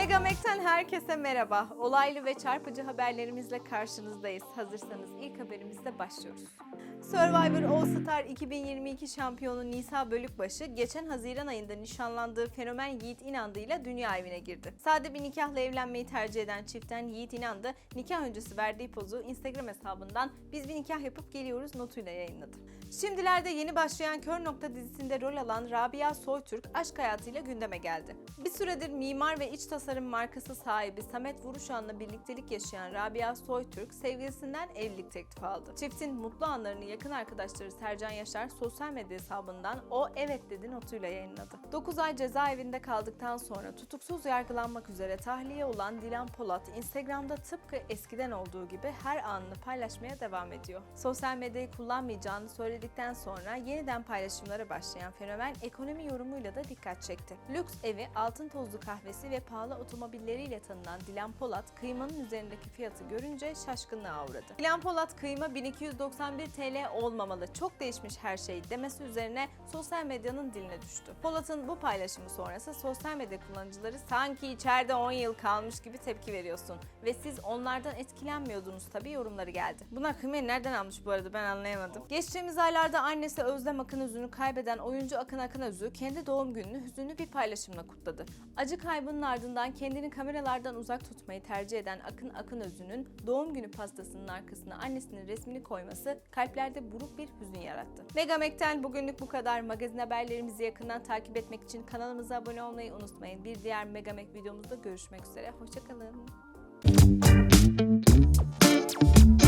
Megamek'ten herkese merhaba. Olaylı ve çarpıcı haberlerimizle karşınızdayız. Hazırsanız ilk haberimizle başlıyoruz. Survivor All Star 2022 şampiyonu Nisa Bölükbaşı geçen Haziran ayında nişanlandığı fenomen Yiğit İnandı ile dünya evine girdi. Sade bir nikahla evlenmeyi tercih eden çiftten Yiğit İnandı nikah öncesi verdiği pozu Instagram hesabından biz bir nikah yapıp geliyoruz notuyla yayınladı. Şimdilerde yeni başlayan Kör Nokta dizisinde rol alan Rabia Soytürk aşk hayatıyla gündeme geldi. Bir süredir mimar ve iç tasarım markası sahibi Samet Vuruşan'la birliktelik yaşayan Rabia Soytürk sevgilisinden evlilik teklifi aldı. Çiftin mutlu anlarını yakın arkadaşları Sercan Yaşar sosyal medya hesabından o evet dedi notuyla yayınladı. 9 ay cezaevinde kaldıktan sonra tutuksuz yargılanmak üzere tahliye olan Dilan Polat Instagram'da tıpkı eskiden olduğu gibi her anını paylaşmaya devam ediyor. Sosyal medyayı kullanmayacağını söyledikten sonra yeniden paylaşımlara başlayan fenomen ekonomi yorumuyla da dikkat çekti. Lüks evi, altın tozlu kahvesi ve pahalı otomobilleriyle tanınan Dilan Polat kıymanın üzerindeki fiyatı görünce şaşkınlığa uğradı. Dilan Polat kıyma 1291 TL olmamalı, çok değişmiş her şey demesi üzerine sosyal medyanın diline düştü. Polat'ın bu paylaşımı sonrası sosyal medya kullanıcıları sanki içeride 10 yıl kalmış gibi tepki veriyorsun ve siz onlardan etkilenmiyordunuz tabii yorumları geldi. Bunlar kıymayı nereden almış bu arada ben anlayamadım. Geçtiğimiz aylarda annesi Özlem Akın Özü'nü kaybeden oyuncu Akın Akın Özü kendi doğum gününü hüzünlü bir paylaşımla kutladı. Acı kaybının ardından kendini kameralardan uzak tutmayı tercih eden Akın Akın Özü'nün doğum günü pastasının arkasına annesinin resmini koyması kalplerde buruk bir hüzün yarattı. Megamek'ten bugünlük bu kadar. Magazin haberlerimizi yakından takip etmek için kanalımıza abone olmayı unutmayın. Bir diğer Megamek videomuzda görüşmek üzere. Hoşçakalın. You.